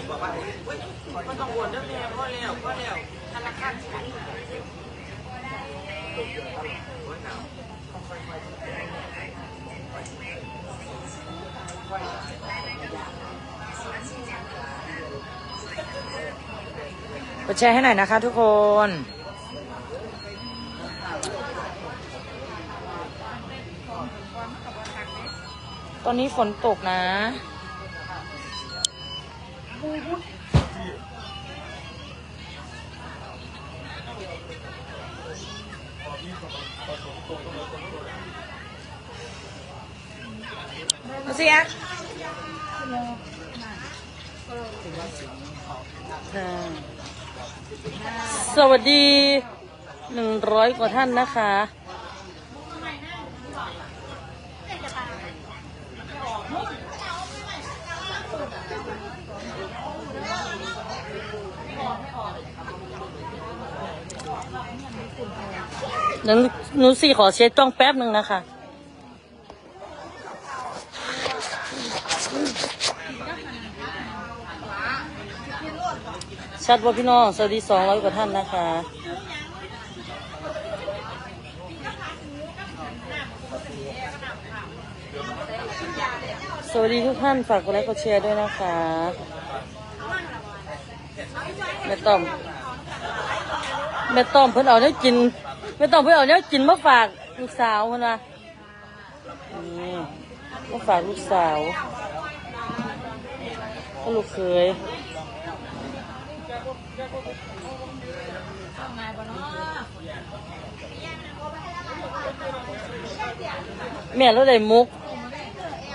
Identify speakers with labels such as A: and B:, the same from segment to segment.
A: นมาให้ได้หนิบอกว่าเฮ้ยไม่ต้องวนเรื่องแม่พ่อแล้วพ่อแล้วธนาคารสิโอ้ยหน
B: กดแชร์ให้หน่อยนะคะทุกคนตอนนี้ฝนตกนะ มาสิอะสวัสดีหนึ่งร้อยกว่าท่านนะคะ เดี๋ยวนูสี่ขอเช็ดกล้องแป๊บหนึ่งนะคะ ชัดว่าพี่น้องสวัสดีสองร้อยกว่าท่านนะคะสวัสดีทุกท่านฝากกดไลค์กดแชร์ด้วยนะคะแม่ต้อมแม่ต้อมเพิ่นเอาเนี้กิน แม่ต้อมเพิ่เอาเนี้ยกินมาฝากลูกสาวเพิ่นนะนี่มาฝากลูกสาวก็ลูกเคยแม่แล้วได้มุก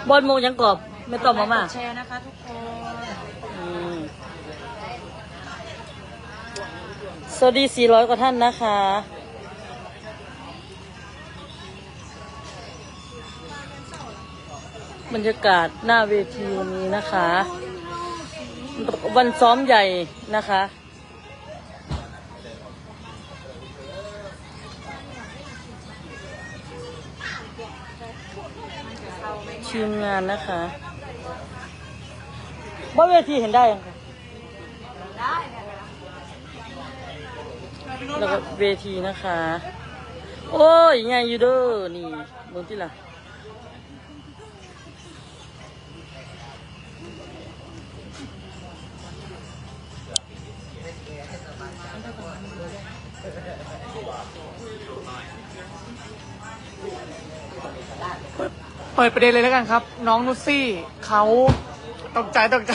B: บอลมุกยังกรอบ ไม่ต้องมามา
C: แชร์นะคะทุกคน
B: สวัสดี 400 กว่าท่านนะคะ บรรยากาศหน้าเวทีวันนี้นะคะ วันซ้อมใหญ่นะคะทีมงานนะคะว่าเวทีเห็นได้ยังคะแล้วก็เวทีนะคะ โอ้ยไงอยู่เด้อนี่บนที่ล่ะ
C: เปิดประเด็นเลยแล้วกันครับ น้องนุชซี่เขาตกใจตกใจ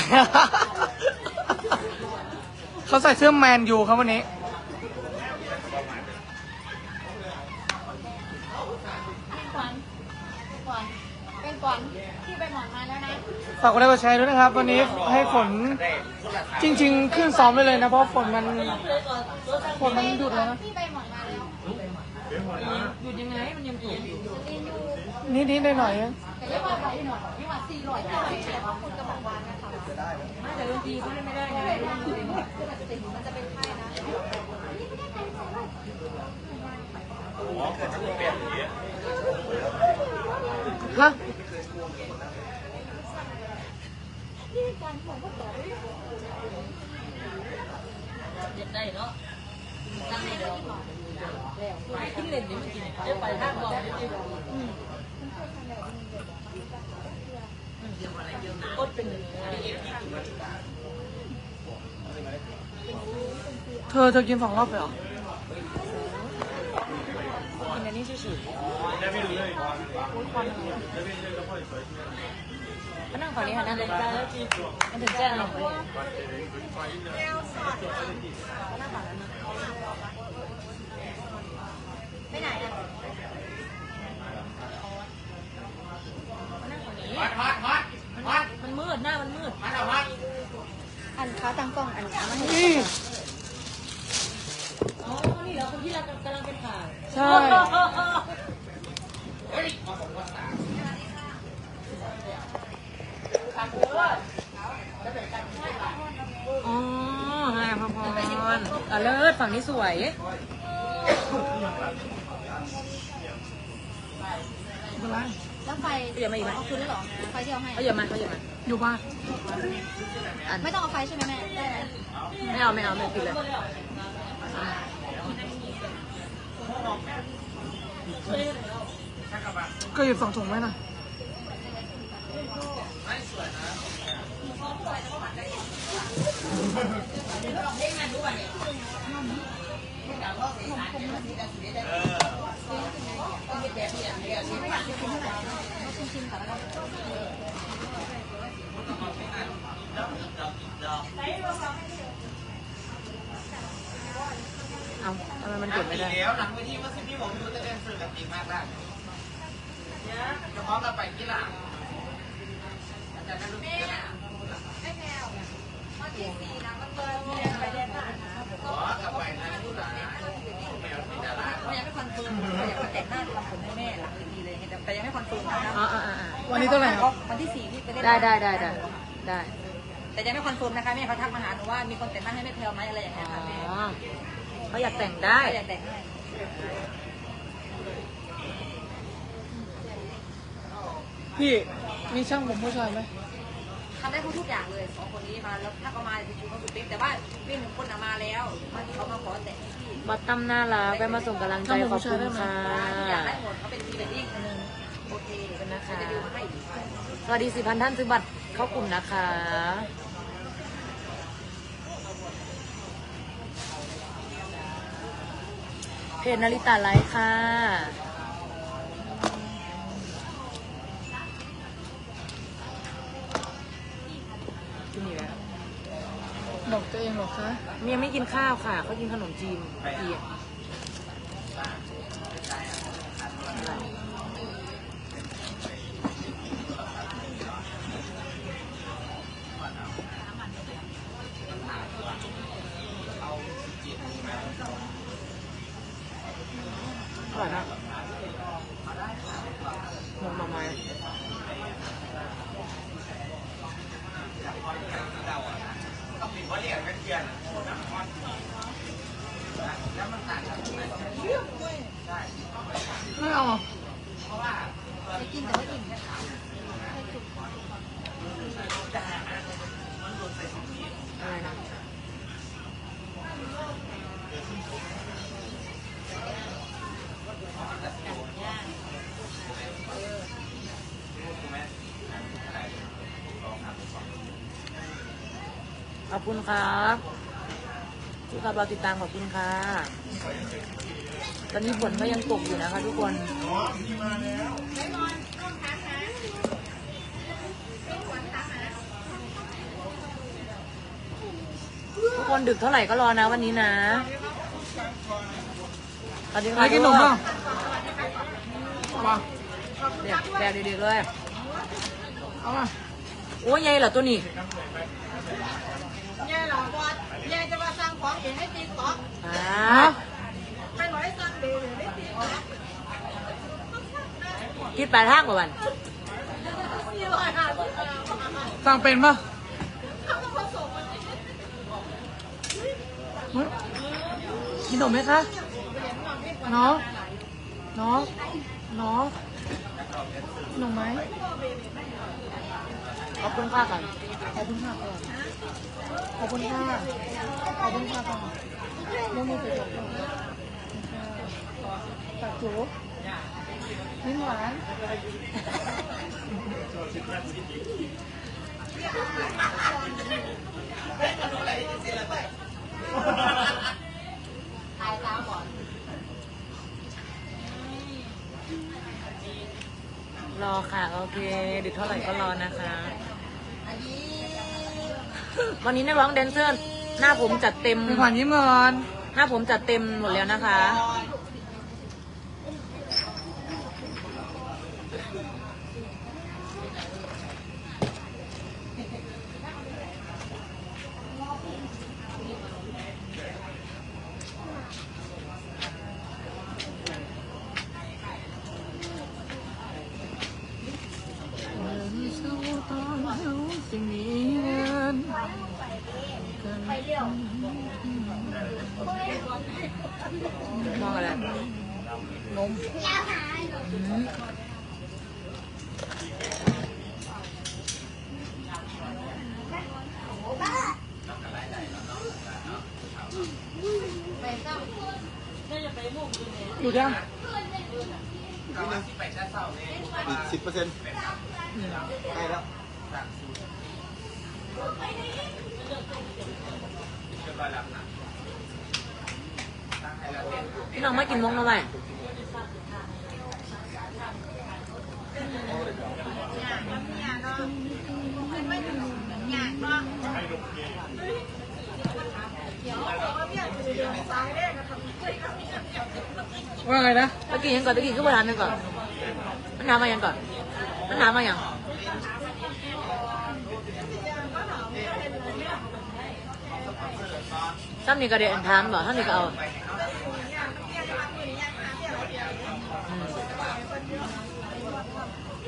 C: เขาใส่เสื้อแมนยูครับวันนี้
D: เป็นก่อนที่ไปหมอนมาแล้วนะ
C: ฝากกดไลค์กดแชร์ด้วยนะครับ วันนี้ให้ฝนจริง ๆ ขึ้นซ้อมได้เลยนะ เพราะฝนมันฝนมันหยุดแล้วนะ
D: ที่ไปหมอนมาแล้ว
B: หยุดยังไงมันยังถูกอยู่
C: นิดๆหน่อยๆอะ
D: แต่ยังว่าไปหน่อยยังว่าสี่ร้อยที่ไปแต่ว่าคุณกระบอกวานนะคะ
B: ไม่แต่ดนตรีเขาเล่นไม่ได้ไง
D: มันจะเป็นไข้นะ
C: ฮะ
B: เจ็บได้เนาะตั้งในเดียวไป กินเล่นดิไม่กินเดี๋ยวไปห้างบอกจริงๆอดเป็นอย่างนี้
C: เธอเธอกินสองรอบเลยเหรอ
B: กินอันนี้ชิวๆมานั่งฝั่งนี้ค่ะนั่งเลยจ้าแล้วจีมันถึงแจ้งเราเลย
D: ไปไหนอะ
B: มันมืดหน้ามันมืด
D: อันเขาตั้งกล้องอันนี้มาให้
C: นี่
B: อ๋อ นี่เหรอคนที่เรากำลังเป็นข่าว
C: ใช่
B: อ๋อฮะพอพรอะเลิศฝั่งนี้สวย
C: เป็นไร
E: แล้วไฟ
A: เอาอย่ามาอีกไหม
E: เอาคืนได้เหรอไฟที่เอาให้
A: เขาอย่ามาเขาอย่ามา
C: อยู่บ้าน
A: อัน
E: ไม่ต้องเอาไฟใช่ไหมแม่ได้ไหม
A: ไม่เอาไม่เอาไม่กินเลย
C: ก็หยิบ สองถุงไว้หน่อย
A: เอาทำไมมันเก็บไม่ได้
D: แล้วหลังเวทีว่าสิพี่ผมดูแต่เล่นสื่อกับจริงมากได้จะพร้อมเราไปที่หลังอาจารย์นั่นรู้สึกยังไงขอกลับไปนะทุกหลานแมวที่ดารา
F: ยังไม่คอนเฟิร์มแต่อยากมาแต่งหน้าทำผมให้แม่หลังเวทีเลยแต่ยังไม่คอนเฟิร์มนะครับ
A: อ๋ออ๋ออ๋ออ๋อ
C: วันนี้เท่าไหร่ครับ
F: วันที่สี่ที่ ไปเล่น
A: ได้ได้ได้ได้ได้
F: แต่ยังไม่คอนเฟิร์มนะคะแม่เขาทักมาหาหนูว่ามีคนแต่งหน้าให้แม่แพลวไหมอะไรอย่าง
A: อ๋
F: เงี้ยค่ะแม่
A: อเขาอยากแต่งได้
F: ก็อยากแต่งให้
C: พี่มีช่างผมผู้ชายไหม
F: ทำได้ทุกอย่างเลยสองคนนี้มาแล้วถ้าเขามาจะชูเขาสุดเป๊ะแต่ว่าพี่หนึ่งคนน่ะมาแล้วมาที่เขามาขอแต่งให้พี่
A: บอตตัมน่ารักแวะมาส่งกำลังใจขอบคุณค่ะ
F: อยากได้หมดเขาเป็นพรีเวดดิ้งคนหนึงโอเค
A: เป็นนะคะ
F: จะดูมาให้อีก
A: สวัสดีสี่พันท่านซื้อบัตรเข้ากลุ่มนะคะ เพจนาริตาไลฟ์ค่ะ กินอีกแล้ว
C: บอกตัวเองเหรอคะ
A: เมียไม่กินข้าวค่ะ เขากินขนมจีนเปียกอร่อยมากหมูหน่อไม้
C: ไม่เอาอะ
E: ไปกินแต่ไม่อิ่ม
A: อะไรนะ ข อบคุณครับทุกครับเราติดตามขอบคุณค่ะ ตอนนี้ฝนก็ยังตกอยู่นะคะทุกคนทุกคนดึกเท่าไหร่ก็รอนะวันนี้นะสวัสดี
C: ไป
A: ค่ะ
C: กินขนมเปล่าเอามา
A: เด็กแกเด็กๆเลย
C: เอามา
A: โอ้ยใหญ่เหรอตัวนี้
F: ย่าหรอว่าย่าจะมาสร้าง ของเองให้ตีต๊อก
A: อ่า
C: ฮะ
F: ให้ร้อยสร้างเบลเลยได้ตีต๊อก
A: คิดปลายทางกว่าวัน
F: สี่ร้อยห้าสิบ
C: สั่งเป็นปะเฮ้ยกินขนมไหมคะน้องน้องน้องกินขนมไหม
A: ขอบคุณค่ะก่อน
C: ขอบคุณค่ะก่อน ขอบคุณค่ะ ขอบคุณค่ะก่อนยกมือไปก่อนตักจูลิ้นหวาน
E: ถ่ายตามก่อน
A: รอค่ะ โอเค ดึกเท่าไหร่ก็รอนะคะ วันนี้นักร้องแดนเซอร์หน้าผมจัดเต็ม
C: มีขวัญยิ้มเงิน
A: หน้าผมจัดเต็มหมดแล้วนะคะ ngon rồi ngon ừ. đủ chưa? Chín
C: mươi phần
A: trăm. Hay
C: đó. ยู่ยัง
D: กำลังที่ไปชั้นเศร้าเนี่ย
G: อีกสิบเปอร์เซ็นต์ใกล้แล้ว
A: พี่น้องไม่กินมงทำไม
C: ว่าไงนะ
A: ตะกี้ยังก่อนตะกี้ก็มาทานยังก่อนมันน้ำมายังก่อนมันน้ำมายังซ้ำนี่ก็เด็นทานบ่ท่านนี่ก็เอาอืม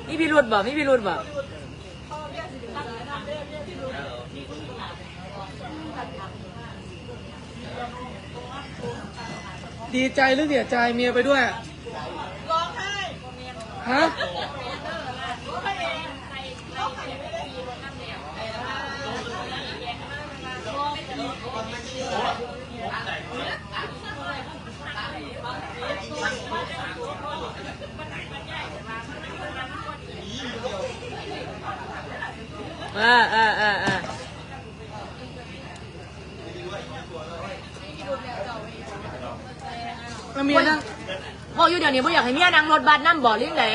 A: มีพิรุธบ่มีพิรุธบ่
C: ดีใจหรือเสียใจเมียไปด้วย ร้องไห้ฮะ
A: อ่าอ่าอ่าอ่า
C: แล้วเมียนั่ง
A: บออยู่เดี๋ยวนี้บ่อยากให้เมียนั่งรถบัสนั่งบ่อเลี้ยงแหล่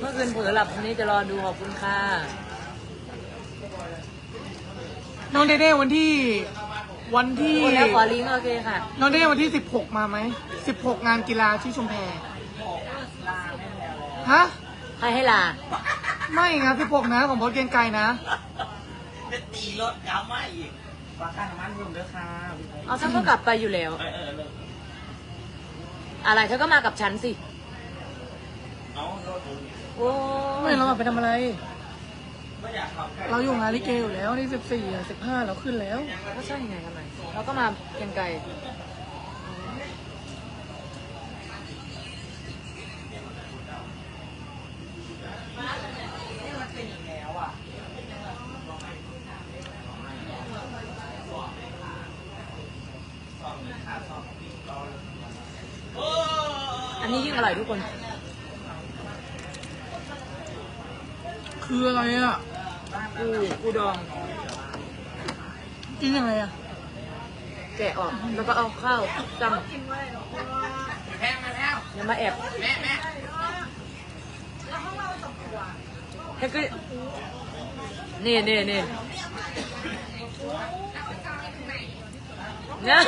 A: เมื่อคืนเผลอหลับนี้จะรอดูขอบคุณค่ะ
C: น้องเดเด้วันที่ วันที่
A: โอ้แล้วขอลิงก์โอเคค่ะ
C: น้องเดเด้วันที่สิบหกมาไหมสิบหกงานกีฬาที่ชุมแพฮะ
A: ใครให้ลา
C: ไม่งานสิบหกนะของบอสเกรียงไกรนะ
D: เป็นตีรถกำมาอีกฝากค่าน้ำมันรวมด้วยค่ะ
A: เอาฉันก็กลับไปอยู่แล้ว
D: เออเออเออ
A: อะไรเธอก็มากับฉันสิ
D: เอารถ
A: โอ้
C: ไม่เราอะไปทำอะไร เราอยู่งานลิเกอยู่แล้วนี่สิบสี่สิบห้าเราขึ้นแล้ว
A: ก็ใช่ไงทำไมเราก็มาเกรียงไกลอันนี้ยิ่งอร่อยทุกคน
C: คืออะไรอะ
A: กูกูดอง
C: กินยังไงอะ
A: แกะออก แล้วก็เอาข้าวจ
D: แพ้มาแล้วำ
A: อย่ามาแอบ
D: แม่แม่
A: แค่ก็นี่นี่นี่นะ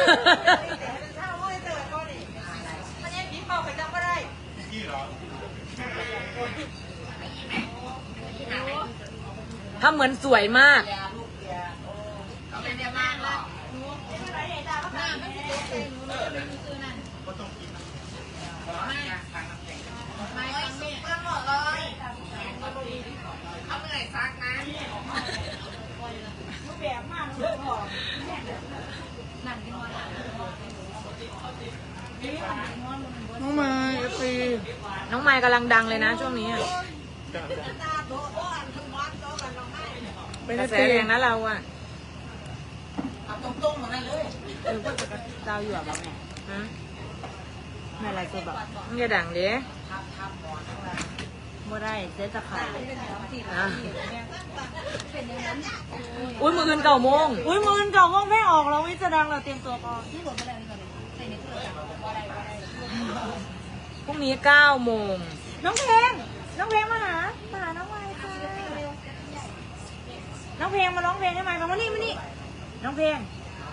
A: ทำเหมือนสวยมาก
D: เขาไม่ได้มากหรอกเขาเหนื่อยซักนะ
C: น้องไม้เอฟซี
A: น้องไมค์กำลังดังเลยนะช่วงนี้อะ
C: ป็น
A: ก
C: เอ
A: ระ
C: ฟ
A: แส
C: ซี
A: แรงนะเราอะ
D: เอาตรงๆเหมือนกันเลย
A: เออก็จะเจ้าอยู่แบบแม่ฮะแม่อะไรคือแบบมึงอย่าดังเด้บ่ได้เจ๊จะขายอะอุ้ยมืออื่นเก่าโมง
E: อุ้ยมือเก่าว่องไม่ออกเราวิจะดังเราเตรียมตัวก่อนที่หมดไปแล้วนี่ก่อนใส่ในเครื่อง
A: พรุ่งนี้เก้าโมง
E: น้องเพลงน้องเพลงมาหามาหาน้องไม้ค่ะ น้องเพลงมาร้องเพลงให้ไม้ฟังมานี่มานี่น้องเพลง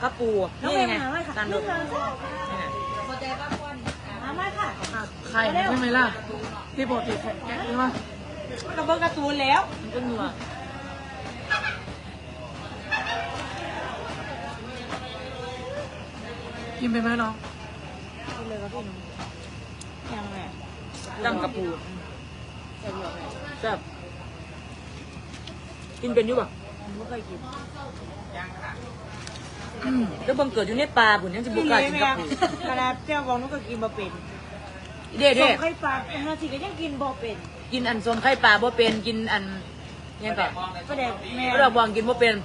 A: กระปู
E: น้องเพลงมาหาไม้ค่ะ
A: ตาม
E: นี่
A: ดู
E: เลยมาไม้ค่ะ
C: ไข่ใช่ไหมล่ะที่ปกติแกะใช่ไหม
E: กระเบื้องการ์ตูนแล้ว
A: มันก็นัว
C: กินไปไหมน้อง
E: ยังไง
A: ตั้งกระปูแซ่บกินเป็นอยู่ป่ะ
E: ไม่เคยกิน
D: ยังค่ะ
A: แล้วบังเกิดอยู่ในป่าบุญยังจะบุ
E: พี่
A: กล้า
E: เลี้ย
A: กิน
E: แม่
A: กับกู
E: ขนาดเจ้าบอกนุก็กินบ่เป็น
A: เด้เด้
E: ส่งไข่ปลานาทีก็ยังกินบ่เป็น
A: กินอันส้มไข่ปลาบ่เป็นกินอันยังก็
E: ก็เด็กแม่
A: เราบองกินบ่เป็น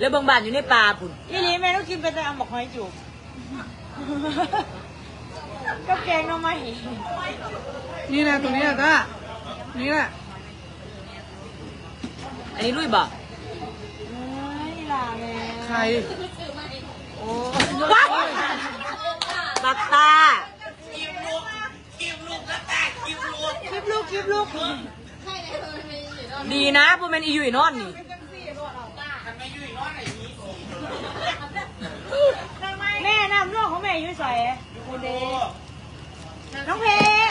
A: แล้วบางบ้านอยู่ในป่าพุ่น
E: พี่เลี้ยแม่ต้องกินไปแต่เอาหมกหอยจุกก็แกงหน่อไม้
C: นี่แหละตรงนี้แหละจ้านี่แหละ
A: อันนี้ลุยบ่
E: เอ้ย ล่ะแม่
C: ใคร
E: โอ้
A: ว้ายบักตา
D: คิมลูกคิมลูกแล้วแต่คิมลูก
E: คลิปลูกคลิปลูก
A: ดีนะพวกมันอีอยู่อีนอนนี่
D: ทำไมอยู่อีกน้อยไหนนี้
E: แม่น้ำลูกของแม่อยู่ใส่คุณเดน้องเพลง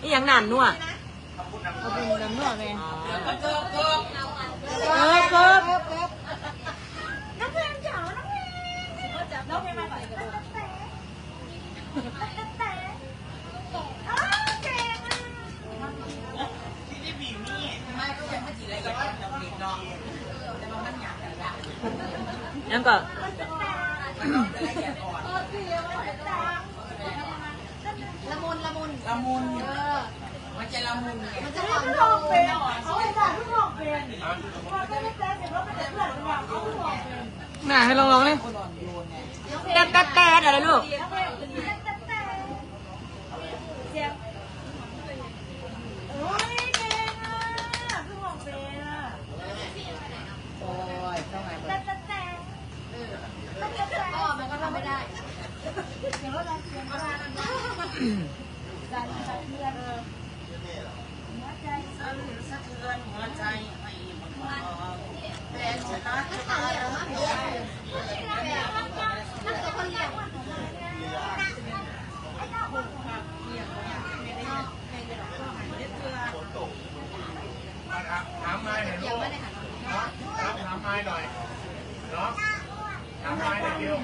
A: นี่ยังนานนัว
E: เอาเป็นน้ำลูกแม่
D: เกิบเกิบ
E: เกิบเกิบน้องเพลงจ๋าน้องเพลงน้องเพลงมากระโดด
D: ที่ได้บีมี่ไม่ก็ยังไม่จีเลยก็ว่าจะบีบน้องแต่มันยั
A: งก็
F: ละมุนละมุน
D: ละมุนมันจะละมุน
F: มันจะหอม
E: เพิ่งลองเป็นเขาเป็นด่าเพิ่งลองเป็น หน่าเขาเพิ่งลองเป็น
C: น่ะให้ลองลองๆนี่
A: แต่แต่แต่อะไรลูก
E: เจ็บโอ้ยเก่งอะเพิ่งลองเป็นอะ
D: โอ้ยเท่าไหร่
E: แต่แต่แต่แต่แต่
F: อ๋อมันก็ทำไม่ได้
E: เสียงรถดังเสียงรถดังดันสะเทือนหัวใจ
D: สะเทือนสะเทือนหัวใจให้มันมองแต่ชนะชนะ
H: ถามไม้หน่อยลูกถามไม้หน่อยเนาะถามไม้หน่อยเดียว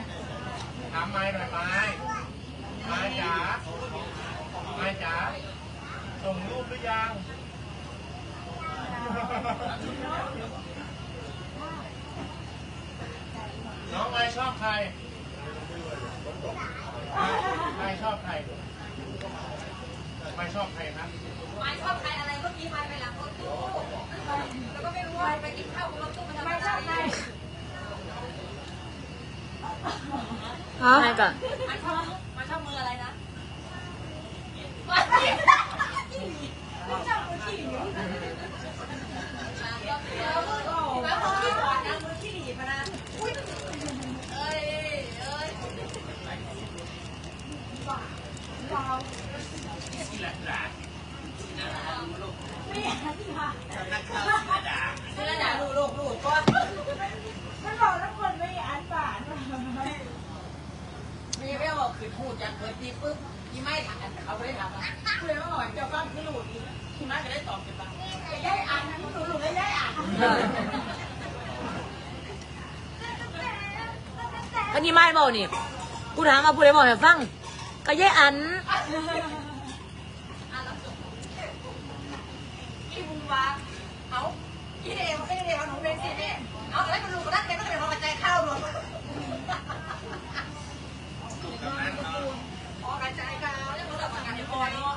H: ถามไม้หน่อยไม้ไม้จ๋าไม้จ๋าส่งรูปหรือยังน้องไม้ชอบใครไม้ชอบใครไม้ชอบใครครับ
F: ไม่ชอบใครอะไรเมื่อกี้ไม่ไปหลังรถตู้แล้วก็ไม่รู้ว่าไปกินข้าวบนรถตู้มันทำอะไร
A: ฮะไม่ก็
F: มันชอบมันชอบมืออะไรนะแล้วมือที่สอนนะมือที่หนีมานะอุ้ยเอ้ยเอ้ย เวลาด่าลูกลูกลูกก็
E: มันบอกแล้วคนไม่อ่านป่าน
D: มีไม่บอกคือพูดจากเปิดตีปุ๊บที่ไม่ถามเขาไม่ได้ถามอะคุยมาหน่อยเจ้าบ้านที่หลุดที่ไม่จะได้ตอบกันบ้างได้อ่านนะหนูหนูไม่ได้อ่าน
A: อันนี้ไม่บอกนี่กูถามมาผู้ใดบอกให้ฟังก็ยายอัน
F: พี่บุญวาเอาพี่เดวพี่เดวหนูเป็นสิเนี่ยเอาแล้วก็ลูกนั่นเป็นก็เป็นพอกระจายข้าวรวมพอกระจายข้าวแล้วมันก็ประกาศพอเนาะ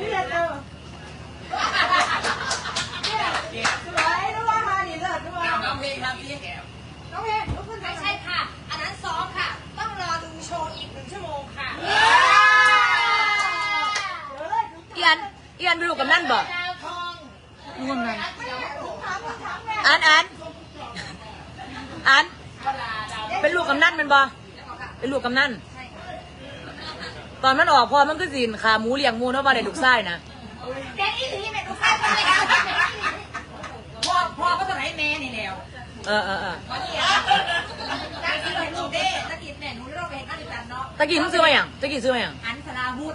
E: นี่แหละเจอ
D: เนี่ย
E: สวยด้วยมาดิเลิศด้วย
D: น้องเพลงทำที่แก
E: น้องเพลงลุกขึ้น
F: ไม่ใช่ค่ะ อันนั้นซ้อมค่ะ ต้องรอดูโชว์อีกหนึ่งชั่วโมงค่ะ
A: เอียนเอียนไปดูกับนั่นบ่
C: ร่วมกัน
A: อันอันอันเป็นลูกกำนันเป็นบ่เป็ นลูกกำนันตอนมันออกพอมันก็สินขาหมูเลี้ยงหมูเนาะบ่ได้ลูกไส้นะ
F: เด็กอีหลีเป็นลูกค้าคนเลยพ่อพ่อก็ต้องให้แม่นี่แล้ว
A: เออเออเออ
F: วันนี้ตะกี้เห็นหนูเด้ตะกี้แม่หนูเราไปเห็นนักศึกษาเนาะ
A: ตะกี้มึงซื้อมาอย่างตะกี้ซื้อมาอย่าง
F: อันสลาวุธ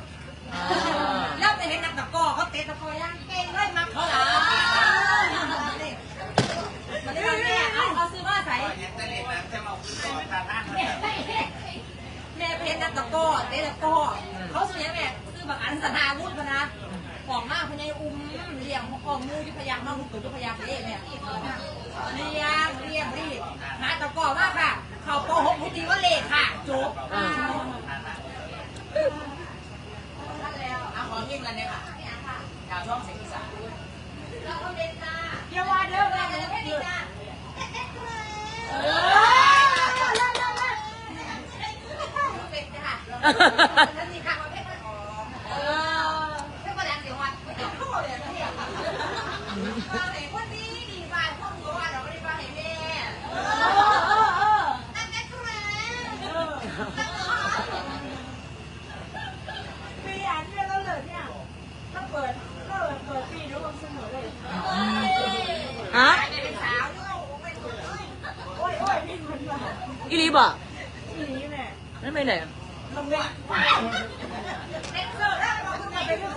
F: แล้วไปเห็นนักตะก้อเขาเตะตะก้อย่างเก่งเลยมักเขาหลามันได้แม่เอาเอาซื้อมาใส่
D: ยังจะเล่นนะจะมาคุยกับตาท่าน
F: แม่แม่ไปเห็นนั กตะก้อเตะตะก้อเขาซื้อยังแม่ซื้อแบบอันสลาวุธมานะของมากพญายอุ้มเลี้ยงของมูยุพยางมาหุบตัวยุพยางเด้แม่เรียงเรียงรีบหาตะกอมากค่ะ เขาโปหกพุทธิวเลขค่ะจบ
A: อ่า
D: เอาของยิ่งกันเนี่ยค่ะดาวช่องเสียงอีสาน
F: เดี๋ยวว่าเด้อว่าเด้อเด้อเป็นค่ะแล้วนี่ค่ะเออไม่มาแรงเสียงวันไม่ต้องพูดเล ยนะเนี่ยว่าไหนคนนี้ดีบ้านพ่อหนูว่าเราไม่ได้บ้านไหนแม่เออเออเออนั่นแม่ครู
E: ปีอันเนี่ยเราเลยเนี่ยถ้าเปิดเราเปิดปีนู้นเสมอเลย
A: ฮะ
F: เป็นสาวด้วยไม่ถูกเลย
E: โอ้ยโอ้ยนี่มันแบบ
A: อีลีบอก
E: นี้แม่
A: นั่นไปไหน
E: ทำเป็น
F: เล่นเสื้อแล้วมาคุณ
E: เป็นเรื่อง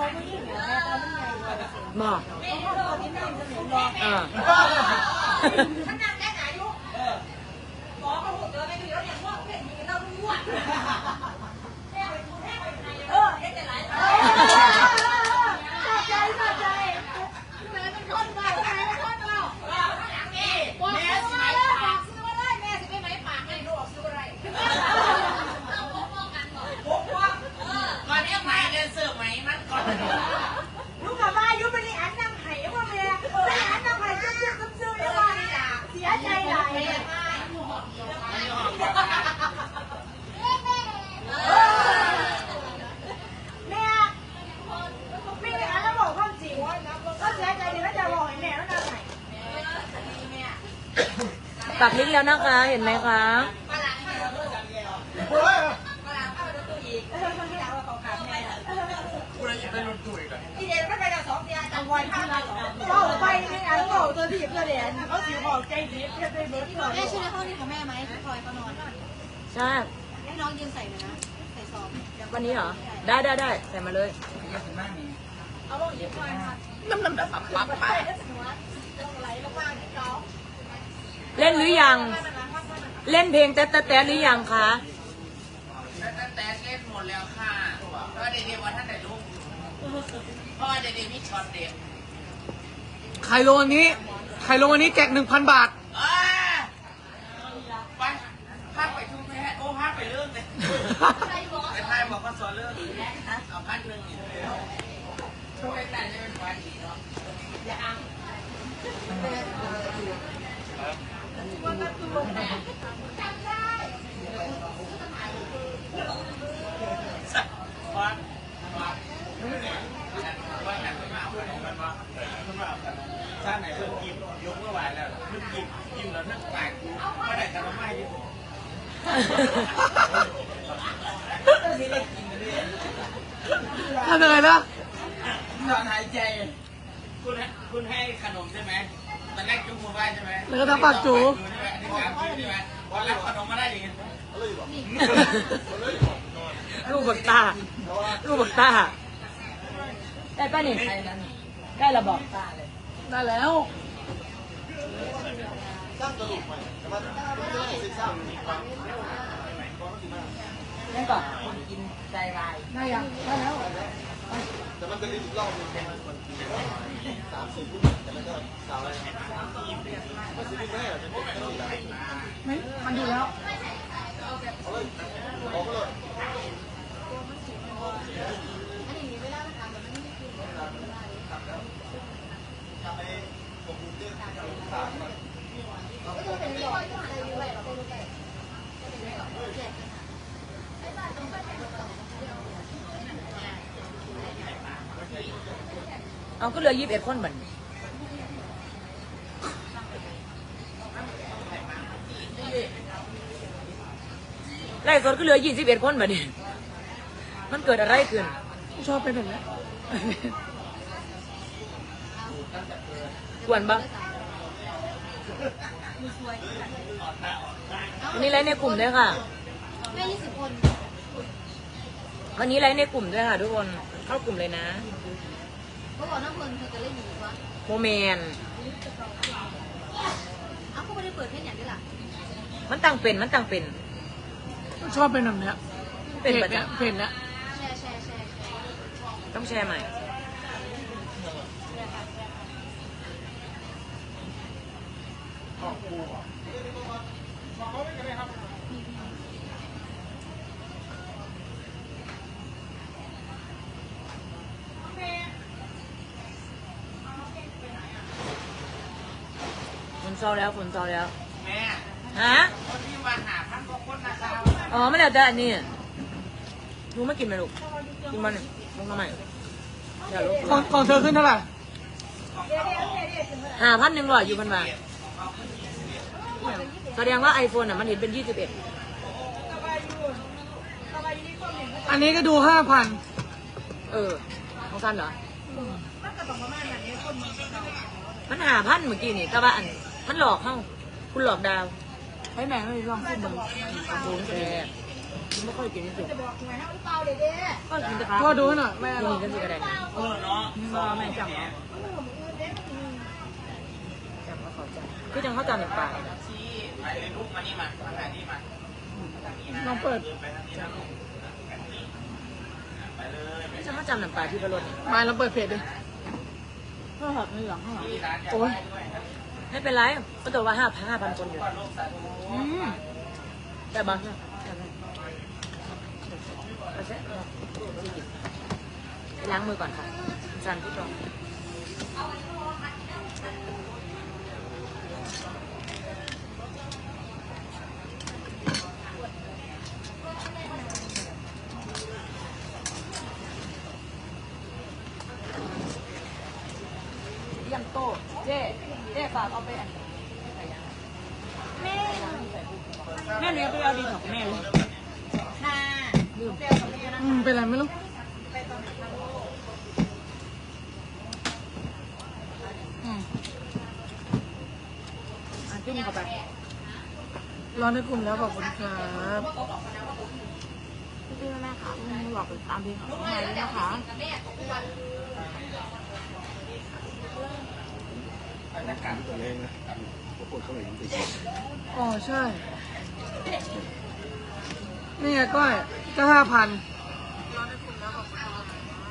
F: ปักลิง
E: ก์
F: แล้ว
D: นะ
A: คะ เห็นไหมคะ
H: กูเลยอยากได้รถตู้อีกเลย
F: ที่เด็กไม่ไปกับสองเดียจังวันข้างเราสอง
E: เฝ้าไปไม่อันเฝ้าตัวที่เพื่อเรียนเขาสิบอกใจดีเพื่อไปเบิร์ดหน่อย
I: แม่ช่วยในห้องนี้ของแม่ไหมพี่พลอยเขานอน
A: ใช่
I: ให้น้องยืนใส่หน่อยนะ ใส่ซองเดี๋ยว
A: วันนี้เหรอ ได้ได้ได้ใส่มาเลย เล่นหรือยัง เล่นเพลงแต่แต่แต่หรือยังคะ
D: แต่แต่เล่นหมดแล้วค่ะเพราะว่าเด็กๆว่าท่านไหนลูกเพราะว่าเด็กๆมีช็อตเด็ด
C: ใครลงอันนี้ใครลงอันนี้แจกหนึ่งพันบาท
D: อ่าไปพักไปทุกแม่โอ้พักไปเรื่องเลยแต่ทายบอกว่าสอนเรื่องเอาพันเรื่องนี้ช่วยแต่จะเป็นวันดีเนาะวันวันวันนั้นไม่มาเอาไปมันไหนเพิ่งกินยกเมื่อวานแล้วเพิ่งกินกินแล้วนั่งแตกกูไม่ได้จะไม่ยิน
C: ทำยังไงนะ
D: นอนหายใจ คุณให้คุณให้ขนมใช่ไหม ตอนแรกจุ๊บมือไหว้ใช่ไหม
C: แล้วก็ทำปากจู
D: ใช่ไหมอันนี้สามทีใช่ไหมวันรับขนมมาได้ยังไง
A: ลูกบักตา ลูกบักตา ได้ป่ะนี่ได้ระบอก
C: ได้แล้ว
A: นั่นก่อน
D: กินใจลาย
C: ได้ยังได้แล้ว
G: แต่มันจะรีบอีกรอบนึงมันสามสี่ทุ่มแต่มันก็สาวอะไรมันสิบแม่จะไม่ต้องไหน
C: ไม่มันอยู่แล้ว
G: ออกก็เลย
A: เอาก็เหลือยี่สิบเอ็ดคนบัดนไล่สดก็เหลือยี่สิบเอ็ดคนบัดนี้มันเกิดอะไรขึ้น
C: ชอบเป็นแบบนี้
A: กวนปะวันนี้ไลฟ์ในกลุ่มด้วยค่ะ
I: แม่ยี่สิบคน
A: วันนี้ไลฟ์ในกลุ่มด้วยค่ะทุกคน เข้ากลุ่มเลยนะ
I: เขาบอกน้ำเพลินเธอจะเล่นอยู่วะ
A: โมเมน
I: เอ้าเขาไม่ได้เปิดเพลงอย่างนี้ล่ะ
A: มันตั้งเป็นมันตั้งเป็น
C: ชอบเป็นแบบนี้
A: เป็น
C: เพ
A: ประ
C: จเนี้ย
A: จำ
C: เพจเนี้ย
I: แชร์แชร์แชร์แชร์
A: ต้องแชร์ใหม่
I: แฝ
A: นเศร้าแล้วฝนเศร้าแล้ว
D: แม่
A: ฮะ
D: คนที่มาหาพันกว่าคนนะครับ
A: อ๋อไม่แล้วแต่อันนี้หนูไม่กินไหมลูกกินมันยลงมาใหม่อย่าลูก
C: ของของเธอขึ้นเท่าไหร่
A: หาพันหนึ่งร้อยอยู่พันบาทแสดงว่าไอโฟนอะมันเห็นเป็นยี่สิบเอ็ด
C: อันนี้ก็ดูห้าพัน
A: เออของสั้นเหรอ มันหาพันเมื่อกี้นี่แต่ว่าอัน มันหลอกเข้าคุณหลอกดาวให้แม่ไม่ลองขึ้นมึงโอ้โหแต่ไม่ค่อยกินที่สุดก็กินแต่ครับ
C: พ่อดูให้หน่อยแม่
A: กินกันสิกระได
D: เออเนาะ
A: พ่อแม่จำเอาจำเอาเข้าใจคือจังเข้าใจหนึ่งปาก
D: ชี้ไปเลยลูกมานี่มามาหานี่มา
C: ลองเปิด
A: จะเข้าจำหนึ่งปากที่ประรด
C: มาแล้วเปิดเพจดิ
A: พ่อหักไม่หลังห้อง
D: ที่ร้าน
C: โอ้ย
A: ไม่เป็นไรก็ตัวว่าห้าพันห้าพันคนอยู่
C: อืม
A: แต่บางล้างมือก่อนค่ะจันพี่ตรงเยี่ยมโตเจ๊เจ๊ฝากเอาไปอันแม่แม่เลี้ยงไปเอาดีของแม่เลย
C: อืมเป็นไรไม่รู้
A: อืมอะจุ่มเข้าไป
C: รอในกลุ่มแล้วขอบคุณครับ
A: พี่แม่ค่ะหลอกไปตามเพลงของแม่เลยนะคะ
G: ตัวเองนะปรากฏเขาเลยยังติด
C: อ๋อใช่ นี่ไงก้อยก็ห้าพัน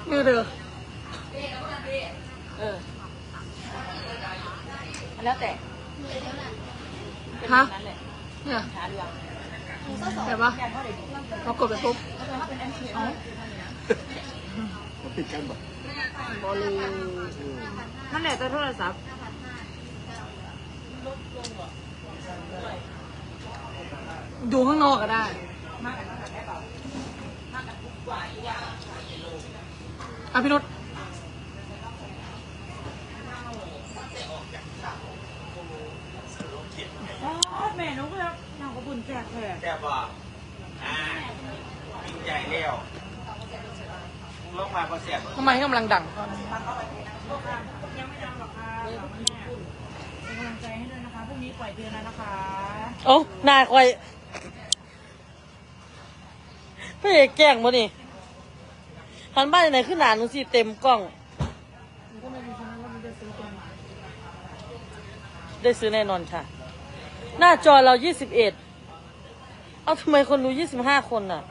C: นี่เด้อ
A: เออแล้วแต่
C: ฮะ
A: นั่นแหละ
C: เนี่ย
A: หาเรื่อง
C: แต่ปะพอกดไปปุ๊บ
G: เขาติดกันแบบ
A: บอลูนั่นแหละแต่โทรศัพท์
C: ดูข้างนอกก็ได้อะพี่นุช
A: แม่หนูก็แล้วน้องก็บุญแจกแขก
D: แกบอกอ่ายิ่งใหญ่เร็วลงมาพอเสียบ
C: ทำไมกำลังดัง
A: ยังไม่ดังหรอกค่ะเป็นกำลังใจให้ด้วยนะคะพรุ่งนี้ปล่อยเพลงแล้วนะคะ
B: โอ้หน้าคอยพี่เอกแกล้งบ่นี่หันบ้านไหนขึ้นหนาหนูสิเต็มกล้องได้ซื้อแน่นอนค่ะ หน้าจอเรา21เอาทำไมคนดู25คนน่ะ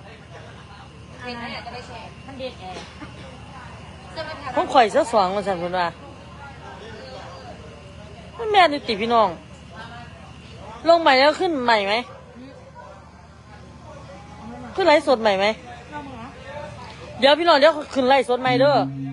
A: มันเด็ดแอร์
B: ผมข่อยซะสองมาสั่นพุ่นว่ามันแม่นอยู่ติพี่น้อง ลงใหม่แล้วขึ้นใหม่ไหม ขึ้นไลฟ์สดใหม่ไหม เดี๋ยวพี่น้องเดี๋ยวขึ้นไลฟ์สดใหม่เด้อ
A: เ